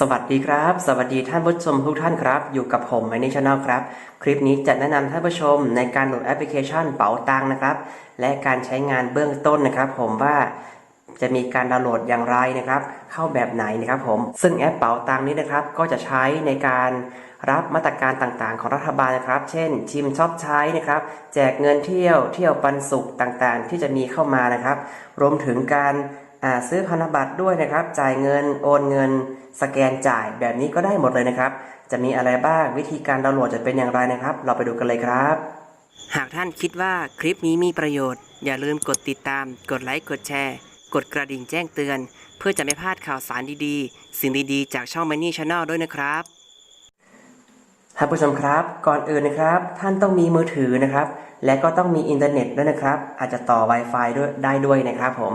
สวัสดีครับ สวัสดีท่านผู้ชมทุกท่านครับ อยู่กับผมไมนี่ชาแนลครับ คลิปนี้จะแนะนำท่านผู้ชมในการโหลดแอปพลิเคชันเป๋าตังค์นะครับ และการใช้งานเบื้องต้นนะครับ ผมว่าจะมีการดาวน์โหลดอย่างไรนะครับ เข้าแบบไหนนะครับผม ซึ่งแอปเป๋าตังค์นี้นะครับ ก็จะใช้ในการรับมาตรการต่างๆ ของรัฐบาลนะครับ เช่น ชิมชอบใช้นะครับ แจกเงินเที่ยว เที่ยวปันสุขต่างๆ ที่จะมีเข้ามานะครับ รวมถึงการ ซื้อพันธบัตรด้วยนะครับ จ่ายเงินโอนเงิน สแกนจ่ายแบบนี้ก็ได้หมดเลยนะครับ จะมีอะไรบ้างวิธีการดาวน์โหลดจะเป็นอย่างไรนะครับ เราไปดูกันเลยครับ หากท่านคิดว่าคลิปนี้มีประโยชน์ อย่าลืมกดติดตาม กดไลค์กดแชร์ กดกระดิ่งแจ้งเตือน เพื่อจะไม่พลาดข่าวสารดีๆ สิ่งดีๆ จากช่อง Money Channel ด้วยนะครับท่านผู้ชมครับก่อนอื่นนะครับ ท่านต้องมีมือถือนะครับ และก็ต้องมีอินเทอร์เน็ตด้วยนะครับ อาจจะต่อ Wi-Fi ด้วยได้ด้วยนะครับผม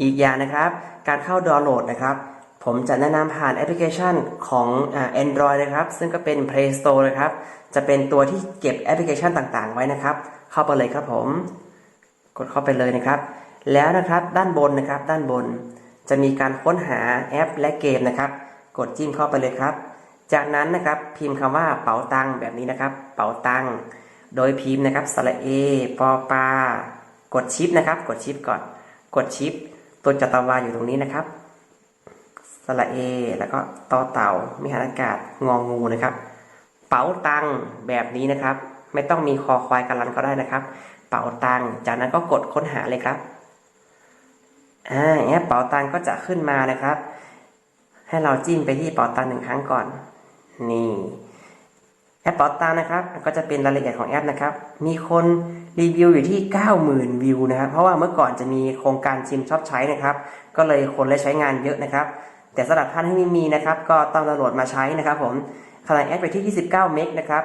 อีกอย่างนะครับ การเข้าดาวน์โหลดนะครับ ผมจะแนะนำผ่านแอปพลิเคชันของอ่า Android นะครับ ซึ่งก็เป็น Play Store นะครับ จะเป็นตัวที่เก็บแอปพลิเคชันต่างๆ ไว้นะครับ เข้าไปเลยครับผม กดเข้าไปเลยนะครับ แล้วนะครับด้านบนนะครับ ด้านบน จะมีการค้นหาแอปและเกมนะครับ กดจิ้มเข้าไปเลยครับ จากนั้นนะครับพิมพ์คำว่าเป๋าตังแบบนี้นะครับ เป๋าตังโดยพิมพ์นะครับสระเอปอปากดชิปนะครับ กดชิปก่อน กดชิป ตัวจัตวาอยู่ตรงนี้นะครับสระเอ แล้วก็ต่อเต่ามีหานอากาศงองงูนะครับ เป๋าตังแบบนี้นะครับ ไม่ต้องมีคอควายกันลันก็ได้นะครับ เป๋าตังจากนั้นก็กดค้นหาเลยครับอ่าแอปเป๋าตังก็จะขึ้นมานะครับ ให้เราจิ้มไปที่เป๋าตังหนึ่งครั้งก่อน นี่ แอปเป๋าตังนะครับ ก็จะเป็นรายละเอียดของแอปนะครับ มีคนรีวิวอยู่ที่ 90,000 วิวนะครับ เพราะว่าเมื่อก่อนจะมีโครงการชิมชอบใช้นะครับ ก็เลยคนเลยใช้งานเยอะนะครับ แต่สำหรับท่านที่ไม่มีนะครับ ก็ต้องดาวน์โหลดมาใช้นะครับ ผมขนาดแอปไปที่ 29 เมกนะครับ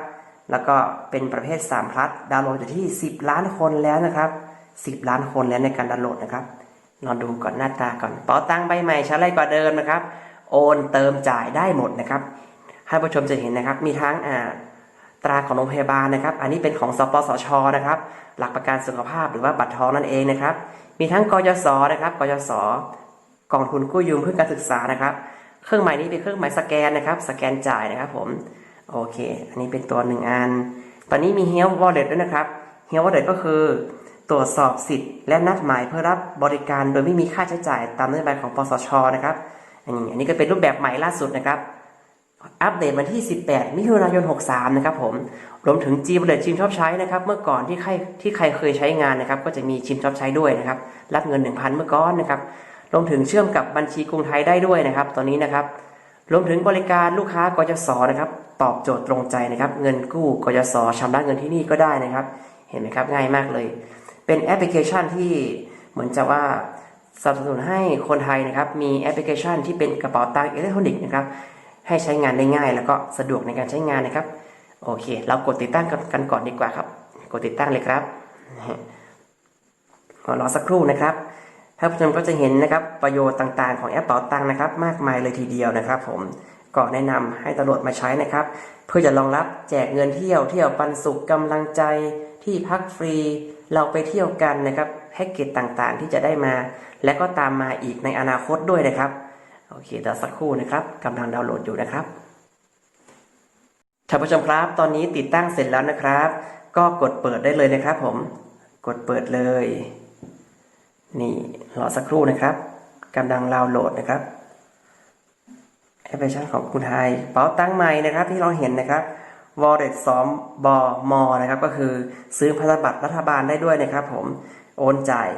แล้วก็เป็นประเภท3 plus ดาวน์โหลดอยู่ที่ 10 ล้านคนแล้วนะครับ 10 ล้านคนแล้วในการดาวน์โหลดนะครับลองดูก่อนหน้าตาก่อนเป๋าตังใบใหม่ใช้ไรกว่าเดิมนะครับ โอนเติมจ่ายได้หมดนะครับท่านผู้ชมจะเห็นนะครับ มีทั้งอ่า ตราของโรงพยาบาลนะครับ อันนี้เป็นของสปสชนะครับ หลักประกันสุขภาพหรือว่าบัตรทองนั่นเองนะครับ มีทั้งกยศนะครับ กยศกองทุนกู้ยืมเพื่อการศึกษานะครับ เครื่องหมายนี้เป็นเครื่องหมายสแกนนะครับ สแกนจ่ายนะครับผม โอเค อันนี้เป็นตัวหนึ่งอัน ตอนนี้มี Health Wallet ด้วยนะครับ Health Wallet ก็คือตรวจสอบสิทธิ์และนัดหมายเพื่อรับบริการโดยไม่มีค่าใช้จ่ายตามนโยบายของปสชนะครับ อันนี้อันนี้ก็เป็นรูปแบบใหม่ล่าสุดนะครับ อัปเดตวันที่ 18 มิถุนายน 63 นะครับผม รวมถึง G b u l l e t ชิมชอบใช้นะครับ เมื่อก่อนที่ใครที่ใครเคยใช้งานนะครับ ก็จะมีชิมชอบใช้ด้วยนะครับ รับเงิน 1,000 เมื่อก่อนนะครับ รวมถึงเชื่อมกับบัญชีกรุงไทยได้ด้วยนะครับ ตอนนี้นะครับ รวมถึงบริการลูกค้ากยศนะครับ ตอบโจทย์ตรงใจนะครับ เงินกู้กยศชำระเงินที่นี่ก็ได้นะครับ เห็นไหมครับ ง่ายมากเลย เป็นแอปพลิเคชันที่เหมือนจะว่าสนับสนุนให้คนไทยนะครับ มีแอปพลิเคชันที่เป็นกระเป๋าตังค์อิเล็กทรอนิกส์นะครับ ให้ใช้งานได้ง่าย แล้วก็สะดวกในการใช้งานนะครับ โอเค เรากดติดตั้งกันก่อนดีกว่าครับ กดติดตั้งเลยครับรอสักครู่นะครับท่านผู้ชมก็จะเห็นนะครับประโยชน์ต่างๆ ของแอปเป๋าตังนะครับ มากมายเลยทีเดียวนะครับผมก็แนะนำให้ตำรวจมาใช้นะครับ เพื่อจะรองรับแจกเงินเที่ยวเที่ยวปันสุขกำลังใจที่พักฟรี เราไปเที่ยวกันนะครับแพ็กเกจต่างๆ ที่จะได้มา และก็ตามมาอีกในอนาคตด้วยนะครับ โอเคเดี๋ยวสักครู่นะครับกำลังดาวน์โหลดอยู่นะครับท่านผู้ชมครับตอนนี้ติดตั้งเสร็จแล้วนะครับ ก็กดเปิดได้เลยนะครับ ผมกดเปิดเลย นี่รอสักครู่นะครับกำลังดาวน์โหลดนะครับแอปพลิเคชันของคุณไทยเป๋าตังใหม่นะครับ ที่เราเห็นนะครับ Wallet 2บอมอนะครับ ก็คือซื้อพันธบัตรรัฐบาลได้ด้วยนะครับ ผมโอนจ่าย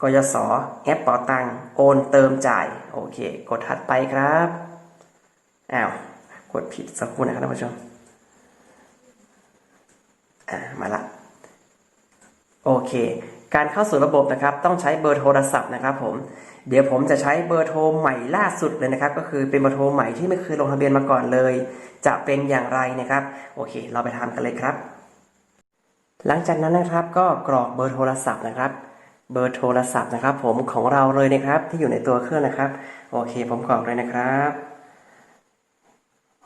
กยศแอปเป๋าตังโอนเติมจ่าย โอเค กดถัดไปครับอ้าวกดผิดสักครู่นะครับท่านผู้ชมอ่ามาละโอเค การเข้าสู่ระบบนะครับ ต้องใช้เบอร์โทรศัพท์นะครับ ผมเดี๋ยวผมจะใช้เบอร์โทรใหม่ล่าสุดเลยนะครับ ก็คือเป็นเบอร์โทรใหม่ที่ไม่เคยลงทะเบียนมาก่อนเลย จะเป็นอย่างไรนะครับ โอเค เราไปทำกันเลยครับ หลังจากนั้นนะครับก็กรอกเบอร์โทรศัพท์นะครับ เบอร์โทรศัพท์นะครับ ผมของเราเลยนะครับ ที่อยู่ในตัวเครื่องนะครับ โอเค ผมกรอกเลยนะครับ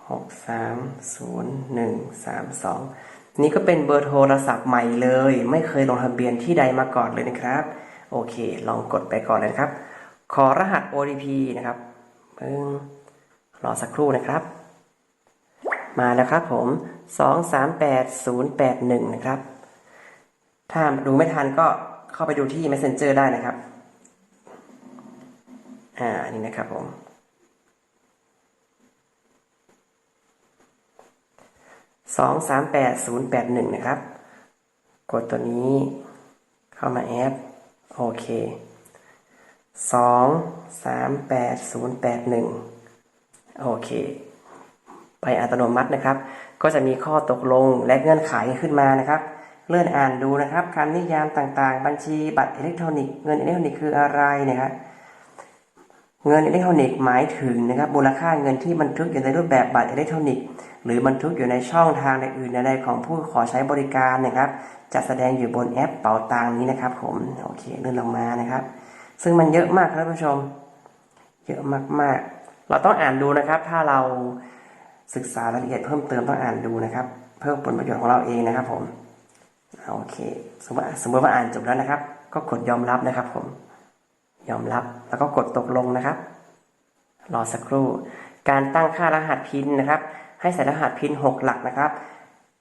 หกสามศูนย์หนึ่งสามสองนี่ก็เป็นเบอร์โทรศัพท์ใหม่เลย ไม่เคยลงทะเบียนที่ใดมาก่อนเลยนะครับ โอเค ลองกดไปก่อนเลยครับ ขอรหัส OTP นะครับเพิ่งรอสักครู่นะครับ มาแล้วครับผม 238081 นะครับ ถ้าดูไม่ทันก็ เข้าไปดูที่ Messenger ได้นะครับ อ่านี่นะครับผม238081นย์แปดหนึ่งนะครับ กดตัวนี้ เข้ามาแอป โอเค238081โอเค ไปอัตโนมัตินะครับ ก็จะมีข้อตกลงและเงื่อนไขขึ้นมานะครับ เลื่อนอ่านดูนะครับคำนิยามต่างๆ บัญชีบัตรอิเล็กทรอนิกส์เงินอิเล็กทรอนิกส์คืออะไรนะครับเงินอิเล็กทรอนิกส์หมายถึงนะครับมูลค่าเงินที่บันทึกอยู่ในรูปแบบบัตรอิเล็กทรอนิกส์หรือบันทึกอยู่ในช่องทางใดอื่นใดของผู้ขอใช้บริการนะครับ จะแสดงอยู่บนแอปเป๋าตังนี้นะครับผมโอเคเลื่อนลงมานะครับ ซึ่งมันเยอะมากครับท่านผู้ชม เยอะมากๆ เราต้องอ่านดูนะครับ ถ้าเราศึกษารายละเอียดเพิ่มเติมต้องอ่านดูนะครับ เพื่อผลประโยชน์ของเราเองนะครับผม โอเคสมมติสมมติว่าอ่านจบแล้วนะครับ ก็กดยอมรับนะครับ ผม ยอมรับแล้วก็กดตกลงนะครับ รอสักครู่ การตั้งค่ารหัสพินนะครับ ให้ใส่รหัสพิน 6 หลักนะครับ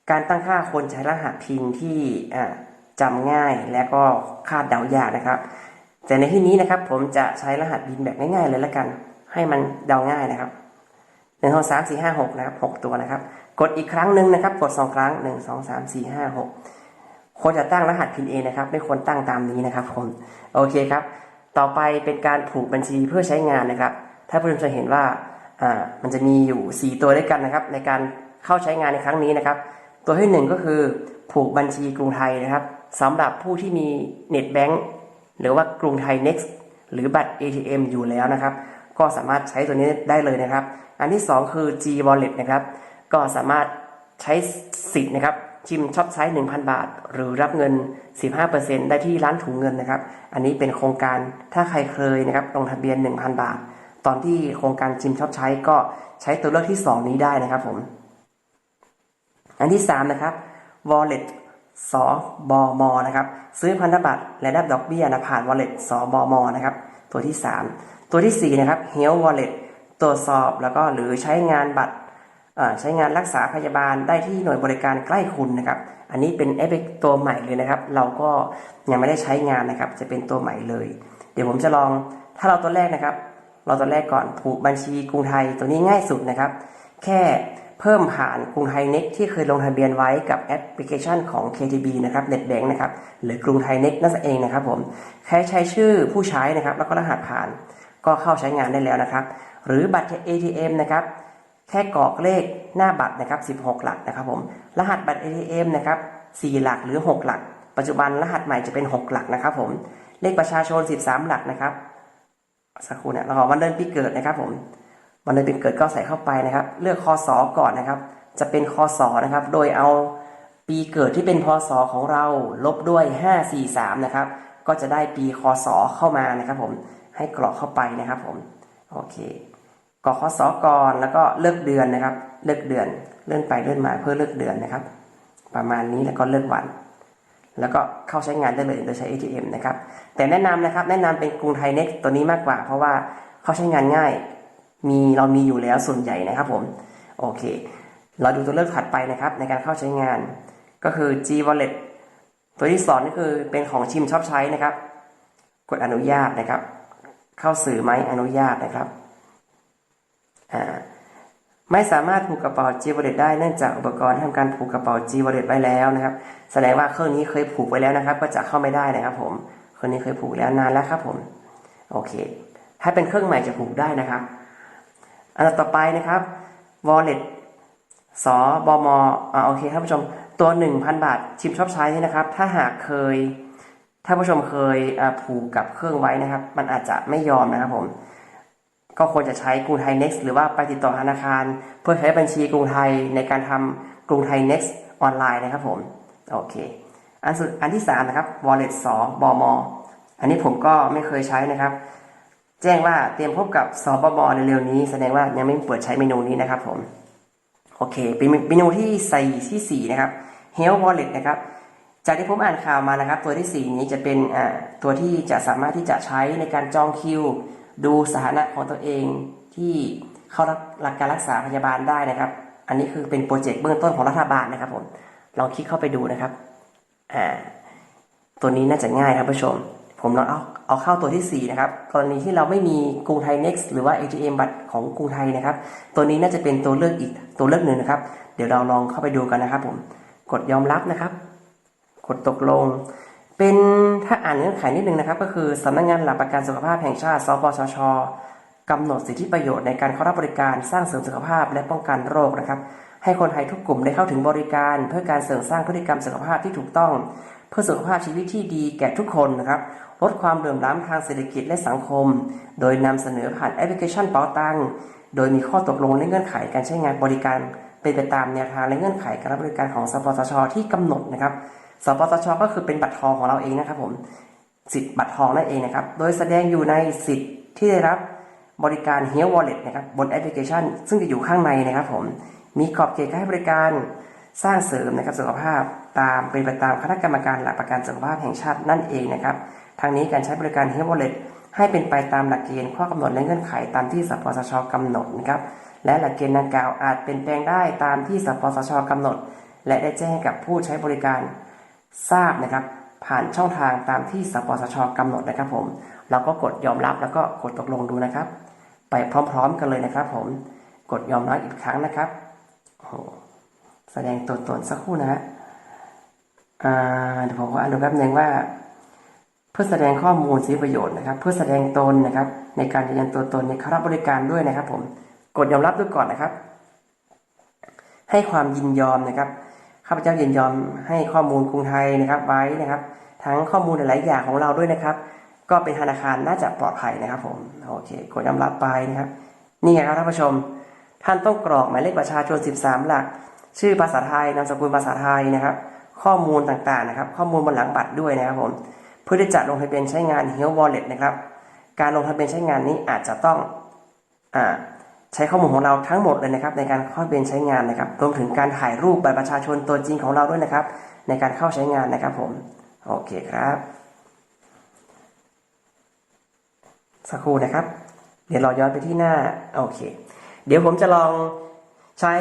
การตั้งค่าควรใช้รหัสพินที่อ่าจำง่ายและก็คาดเดายากนะครับ แต่ในที่นี้นะครับผมจะใช้รหัสพินแบบง่ายๆเลยละกัน ให้มันเดาง่ายนะครับหนึ่งสองสามสี่ห้าหกนะครับหกตัวนะครับ กดอีกครั้งหนึ่งนะครับ กดสองครั้งหนึ่งสองสามสี่ห้าหก ควรจะตั้งรหัสพินเองนะครับ ไม่ควรตั้งตามนี้นะครับผมโอเคครับ ต่อไปเป็นการผูกบัญชีเพื่อใช้งานนะครับ ถ้าผู้ชมจะเห็นว่าอ่ามันจะมีอยู่ 4 ตัวด้วยกันนะครับ ในการเข้าใช้งานในครั้งนี้นะครับ ตัวที่หนึ่งก็คือผูกบัญชีกรุงไทยนะครับสำหรับผู้ที่มีเน็ตแบงก์หรือว่ากรุงไทย Next หรือบัตร ATM อยู่แล้วนะครับ ก็สามารถใช้ตัวนี้ได้เลยนะครับ อันที่ 2 คือ G Wallet นะครับ ก็สามารถใช้สิทธิ์นะครับ ชิมช็อปใช้1,000 บาท หรือรับเงิน 15%ได้ที่ร้านถุงเงินนะครับ อันนี้เป็นโครงการถ้าใครเคยนะครับลงทะเบียน 1,000 บาท ตอนที่โครงการชิมช็อปใช้ก็ใช้ตัวเลือกที่ 2 นี้ได้นะครับผม อันที่ 3 นะครับ wallet สบมนะครับ ซื้อพันธบัตรและได้ดอกเบี้ยนะผ่าน wallet สบมนะครับ ตัวที่ 3 ตัวทีสี่ 4 นะครับ health wallet ตรวจสอบแล้วก็หรือใช้งานบัตร ใช้งานรักษาพยาบาลได้ที่หน่วยบริการใกล้คุณนะครับ อันนี้เป็นแอปตัวใหม่เลยนะครับ เราก็ยังไม่ได้ใช้งานนะครับ จะเป็นตัวใหม่เลย เดี๋ยวผมจะลองถ้าเราตัวแรกนะครับ เราตัวแรกก่อนผูกบัญชีกรุงไทยตัวนี้ง่ายสุดนะครับ แค่เพิ่มผ่านกรุงไทยเน็กที่เคยลงทะเบียนไว้กับแอปพลิเคชันของ KTB นะครับเน็ตแบงนะครับหรือกรุงไทยเน็กนั่นเองนะครับผมแค่ใช้ชื่อผู้ใช้นะครับ แล้วก็รหัสผ่าน ก็เข้าใช้งานได้แล้วนะครับ หรือบัตร ATM นะครับ แค่กรอกเลขหน้าบัตรนะครับ 16 หลักนะครับผม รหัสบัตร ATM นะครับ 4 หลักหรือ 6 หลัก ปัจจุบันรหัสใหม่จะเป็น 6 หลักนะครับผม เลขประชาชน 13 หลักนะครับ สักครู่เนี่ยเราขอวันเดือนปีเกิดนะครับผม วันเดือนปีเกิดก็ใส่เข้าไปนะครับ เลือกคอสอก่อนนะครับ จะเป็นคอสอนะครับ โดยเอาปีเกิดที่เป็นพศของเราลบด้วย 543 นะครับ ก็จะได้ปีคศเข้ามานะครับผม ให้กรอกเข้าไปนะครับผม โอเค กรอกคศก่อนแล้วก็เลือกเดือนนะครับ เลือกเดือนเลื่อนไปเลื่อนมาเพื่อเลือกเดือนนะครับ ประมาณนี้แล้วก็เลือกวัน แล้วก็เข้าใช้งานได้เลยโดยใช้ ATM นะครับ แต่แนะนำนะครับ แนะนำเป็นกรุงไทยเน็กตัวนี้มากกว่า เพราะว่าเข้าใช้งานง่าย มีเรามีอยู่แล้วส่วนใหญ่นะครับผม โอเค เราดูตัวเลือกถัดไปนะครับ ในการเข้าใช้งาน ก็คือ G Wallet ตัวที่สองนี่คือเป็นของชิมชอบใช้นะครับ กดอนุญาตนะครับ เข้าสื่อไหมอนุญาตนะครับ ไม่สามารถผูกกระเป๋า G Wallet ได้เนื่องจากอุปกรณ์ที่ทำการผูกกระเป๋า G Wallet ไว้แล้วนะครับ แสดงว่าเครื่องนี้เคยผูกไว้แล้วนะครับ ก็จะเข้าไม่ได้นะครับ ผมเครื่องนี้เคยผูกแล้วนานแล้วครับ ผมโอเค ถ้าเป็นเครื่องใหม่จะผูกได้นะครับ อันต่อไปนะครับ wallet สบมอ่าโอเคครับผู้ชมตัว 1,000 บาทชิมชอบใช้นี่นะครับ ถ้าหากเคยถ้าผู้ชมเคยผูกกับเครื่องไว้นะครับ มันอาจจะไม่ยอมนะครับผม ก็ควรจะใช้กรุงไทย next หรือว่าไปติดต่อธนาคาร เพื่อใช้บัญชีกรุงไทยในการทำกรุงไทย next ออนไลน์นะครับผมโอเคอันสุดอันที่3นะครับ wallet สบมอันนี้ผมก็ไม่เคยใช้นะครับ แจ้งว่าเตรียมพบกับสบมในเร็วๆนี้แสดงว่ายังไม่เปิดใช้เมนูนี้นะครับผมโอเคเป็นเมนูที่ใส่ที่4นะครับ Health Wallet นะครับจากที่ผมอ่านข่าวมานะครับ ตัวที่ 4 นี้จะเป็นอ่าตัวที่จะสามารถที่จะใช้ในการจองคิว ดูสถานะของตัวเองที่เข้ารับหลักการรักษาพยาบาลได้นะครับ อันนี้คือเป็นโปรเจกต์เบื้องต้นของรัฐบาลนะครับผมลองคลิกเข้าไปดูนะครับอ่าตัวนี้น่าจะง่ายครับผู้ชม ผมลองเอาเอาเข้าตัวที่ 4 นะครับ กรณีที่เราไม่มีกรุงไทย next หรือว่า ATM บัตรของกรุงไทยนะครับ ตัวนี้น่าจะเป็นตัวเลือกอีกตัวเลือกหนึ่งนะครับ เดี๋ยวเราลองเข้าไปดูกันนะครับผม กดยอมรับนะครับ กดตกลง เป็นถ้าอ่านเงื่อนไขนิดนึงนะครับ ก็คือสำนักงานหลักประกันสุขภาพแห่งชาติสปสชกำหนดสิทธิประโยชน์ในการเข้ารับบริการสร้างเสริมสุขภาพและป้องกันโรคนะครับ ให้คนไทยทุกกลุ่มได้เข้าถึงบริการ เพื่อการเสริมสร้างพฤติกรรมสุขภาพที่ถูกต้อง เพื่อสุขภาพชีวิตที่ดีแก่ทุกคนนะครับลดความเหลื่อมล้ำทางเศรษฐกิจและสังคม โดยนำเสนอผ่านแอปพลิเคชันเป๋าตังโดยมีข้อตกลงและเงื่อนไขการใช้งานบริการ เป็นไปตามแนวทางและเงื่อนไขการรับบริการของสปสชที่กำหนดนะครับ สปสชก็คือเป็นบัตรทองของเราเองนะครับผมสิทธิ์บัตรทองนั่นเองนะครับ โดยแสดงอยู่ในสิทธิ์ที่ได้รับบริการ h e a l Wallet นะครับบนแอปพลิเคชัน ซึ่งจะอยู่ข้างในนะครับผมมีขอบเขตการให้บริการสร้างเสริมนะครับสุขภาพตามเป็นไปตามคณะกรรมการหลักประกันสุขภาพแห่งชาตินั่นเองนะครับทางนี้การใช้บริการ h e a l Wallet ให้เป็นไปตามหลักเกณฑ์ข้อกำหนดและเงื่อนไขตามที่สปสชกำหนดนะครับและหลักเกณฑ์ดังกล่าวอาจเปลี่ยนแปลงได้ตามที่สปสชกำหนด และได้แจ้งกับผู้ใช้บริการ ทราบนะครับ ผ่านช่องทางตามที่สปสชกำหนดนะครับผมเราก็กดยอมรับแล้วก็กดตกลงดูนะครับ ไปพร้อมๆกันเลยนะครับ ผมกดยอมรับอีกครั้งนะครับโอ้โหแสดงตัวตนสักครู่นะฮะเดี๋ยวผมขออ่านดูแป๊บนึงว่า เพื่อแสดงข้อมูลสิทธิประโยชน์นะครับ เพื่อแสดงตนนะครับ ในการยืนยันตัวตนในคารับบริการด้วยนะครับ ผมกดยอมรับด้วยก่อนนะครับ ให้ความยินยอมนะครับ ข้าพเจ้ายินยอมให้ข้อมูลกรุงไทยนะครับไว้นะครับ ทั้งข้อมูลหลายๆอย่างของเราด้วยนะครับ ก็เป็นธนาคารน่าจะปลอดภัยนะครับผมโอเคกดยอมรับไปนะครับนี่ไงครับท่านผู้ชม ท่านต้องกรอกหมายเลขประชาชน 13 หลัก ชื่อภาษาไทยนามสกุลภาษาไทยนะครับ ข้อมูลต่างๆนะครับ ข้อมูลบนหลังบัตรด้วยนะครับผมเพื่อที่จะลงทะเบียนใช้งาน h e a l Wallet นะครับ การลงทะเบียนใช้งานนี้อาจจะต้องอ่า ใช้ข้อมูลของเราทั้งหมดเลยนะครับ ในการเข้าเบียนใช้งานนะครับรวมถึงการถ่ายรูปบัตรประชาชนตัวจริงของเราด้วยนะครับ ในการเข้าใช้งานนะครับผมโอเคครับ สักครู่นะครับ เดี๋ยวเราย้อนไปที่หน้าโอเค เดี๋ยวผมจะลองใช้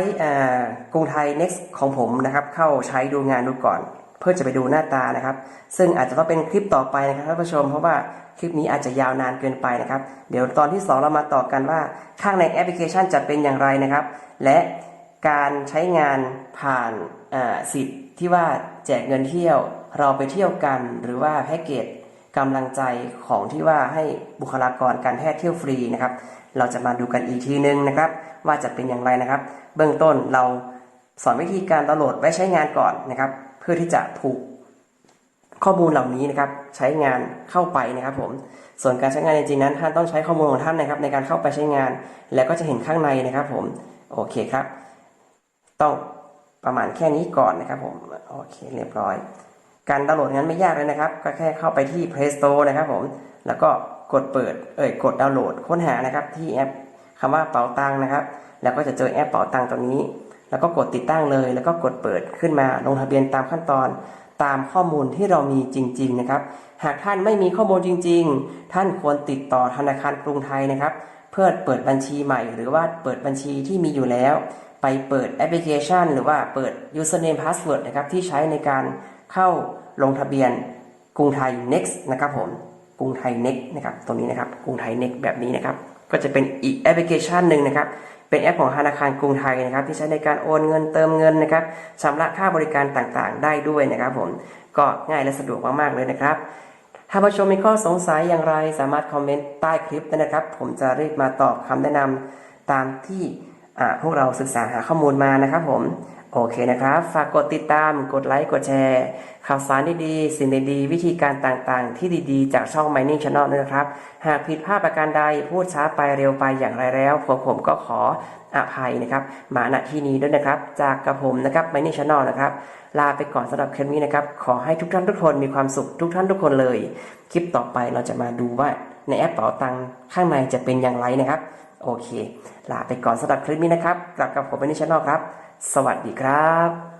กรุงไทย next ของผมนะครับ เข้าใช้ดูงานดูก่อน เพื่อจะไปดูหน้าตานะครับ ซึ่งอาจจะต้องเป็นคลิปต่อไปนะครับท่านผู้ชม เพราะว่าคลิปนี้อาจจะยาวนานเกินไปนะครับ เดี๋ยวตอนที่ 2 เรามาต่อกันว่าข้างในแอปพลิเคชันจะเป็นอย่างไรนะครับ และการใช้งานผ่านสิทธิ์ที่ว่าแจกเงินเที่ยวเราไปเที่ยวกันหรือว่าแพ็กเกจกำลังใจของที่ว่าให้บุคลากรการแพทย์เที่ยวฟรีนะครับ เราจะมาดูกันอีกทีนึงนะครับ ว่าจะเป็นอย่างไรนะครับ เบื้องต้นเราสอนวิธีการดาวน์โหลดไว้ใช้งานก่อนนะครับ พื่อที่จะผูกข้อมูลเหล่านี้นะครับใช้งานเข้าไปนะครับผมส่วนการใช้งานจริงๆนั้นท่านต้องใช้ข้อมูลของท่านนะครับในการเข้าไปใช้งาน แล้วก็จะเห็นข้างในนะครับผมโอเคครับ ต้องประมาณแค่นี้ก่อนนะครับผมโอเคเรียบร้อย การดาวน์โหลดงั้นไม่ยากเลยนะครับ ก็แค่เข้าไปที่ Play Store นะครับผมแล้วก็กดเปิดเอ่ยกดดาวน์โหลด ค้นหานะครับที่แอปคำว่าเป๋าตังนะครับ แล้วก็จะเจอแอปเป๋าตังตัวนี้ แล้วก็กดติดตั้งเลย แล้วก็กดเปิดขึ้นมาลงทะเบียนตามขั้นตอนตามข้อมูลที่เรามีจริง ๆ นะครับ หากท่านไม่มีข้อมูลจริง ๆ ท่านควรติดต่อธนาคารกรุงไทยนะครับ เพื่อเปิดบัญชีใหม่ หรือว่าเปิดบัญชีที่มีอยู่แล้ว ไปเปิดแอปพลิเคชัน หรือว่าเปิด username password นะครับที่ใช้ในการเข้าลงทะเบียนกรุงไทย next นะครับผมกรุงไทย next นะครับตรงนี้นะครับกรุงไทย next แบบนี้นะครับ ก็จะเป็นอีกแอปพลิเคชันหนึ่งนะครับ เป็นแอปของธนาคารกรุงไทยนะครับที่ใช้ในการโอนเงินเติมเงินนะครับชำระค่าบริการต่างๆ ได้ด้วยนะครับผมก็ง่ายและสะดวกมากๆเลยนะครับ ถ้าผู้ชมมีข้อสงสัยอย่างไรสามารถคอมเมนต์ใต้คลิปได้นะครับ ผมจะรีบมาตอบคำแนะนำตามที่พวกเราศึกษาหาข้อมูลมานะครับผม โอเคนะครับ ฝากกดติดตาม กดไลค์ กดแชร์ ข่าวสารดีๆ สิ่งดีๆ วิธีการต่างๆ ที่ดีๆ จากช่อง Mining Channel นะครับ หากผิดพลาดประการใด พูดช้าไปเร็วไปอย่างไรแล้วพวกผมก็ขออภัยนะครับ มาณที่นี้ด้วยนะครับ จากกระผมนะครับ Mining Channel นะครับ ลาไปก่อนสำหรับคลิปนี้นะครับ ขอให้ทุกท่านทุกคนมีความสุขทุกท่านทุกคนเลย คลิปต่อไปเราจะมาดูว่าในแอปเป๋าตังค์ข้างในจะเป็นอย่างไรนะครับ โอเค ลาไปก่อนสำหรับคลิปนี้นะครับกลับกับผมเป็นนิชแนลครับ สวัสดีครับ